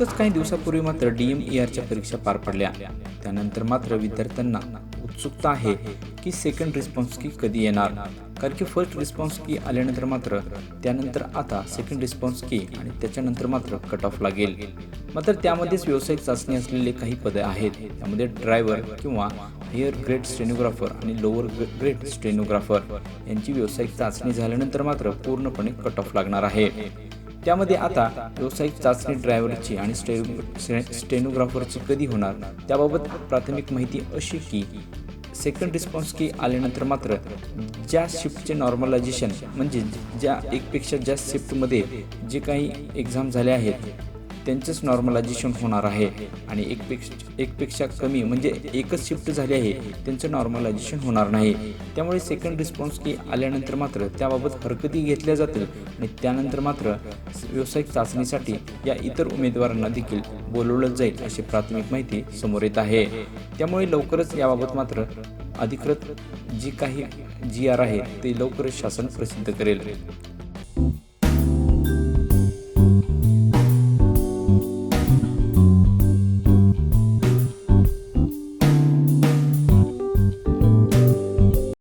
नुकतंच काही दिवसापूर्वी मात्र डी एम ई आरच्या परीक्षा पार पडल्या. त्यानंतर मात्र विद्यार्थ्यांना उत्सुकता आहे की सेकंड रिस्पॉन्स की कधी येणार? कारण की फर्स्ट रिस्पॉन्स की आल्यानंतर मात्र त्यानंतर आता सेकंड रिस्पॉन्स की आणि त्याच्यानंतर मात्र कट ऑफ लागेल. मात्र त्यामध्येच व्यावसायिक चाचणी असलेले काही पदे आहेत. त्यामध्ये ड्रायव्हर किंवा हायर ग्रेड स्टेनोग्राफर आणि लोअर ग्रेड स्टेनोग्राफर यांची व्यावसायिक चाचणी झाल्यानंतर मात्र पूर्णपणे कट ऑफ लागणार आहे. त्यामध्ये आता व्यावसायिक चाचणी ड्रायव्हरची आणि स्टे स्टेनोग्राफरची कधी होणार? त्याबाबत प्राथमिक माहिती अशी की सेकंड रिस्पॉन्स की आल्यानंतर मात्र ज्या शिफ्टचे नॉर्मलायझेशन म्हणजे ज्या एकपेक्षा जास्त शिफ्टमध्ये जे काही एक्झाम झाले आहेत त्यांचंच नॉर्मलायझेशन होणार आहे. आणि एकपेक्षा एकपेक्षा कमी म्हणजे एकच शिफ्ट झाली आहे त्यांचं नॉर्मलायझेशन होणार नाही. त्यामुळे सेकंड रिस्पॉन्स की आल्यानंतर मात्र त्याबाबत हरकती घेतल्या जातील आणि त्यानंतर मात्र व्यावसायिक चाचणीसाठी या इतर उमेदवारांना देखील बोलवलं जाईल अशी प्राथमिक माहिती समोर येत आहे. त्यामुळे लवकरच याबाबत मात्र अधिकृत जी काही जी आर आहे ते लवकरच शासन प्रसिद्ध करेल.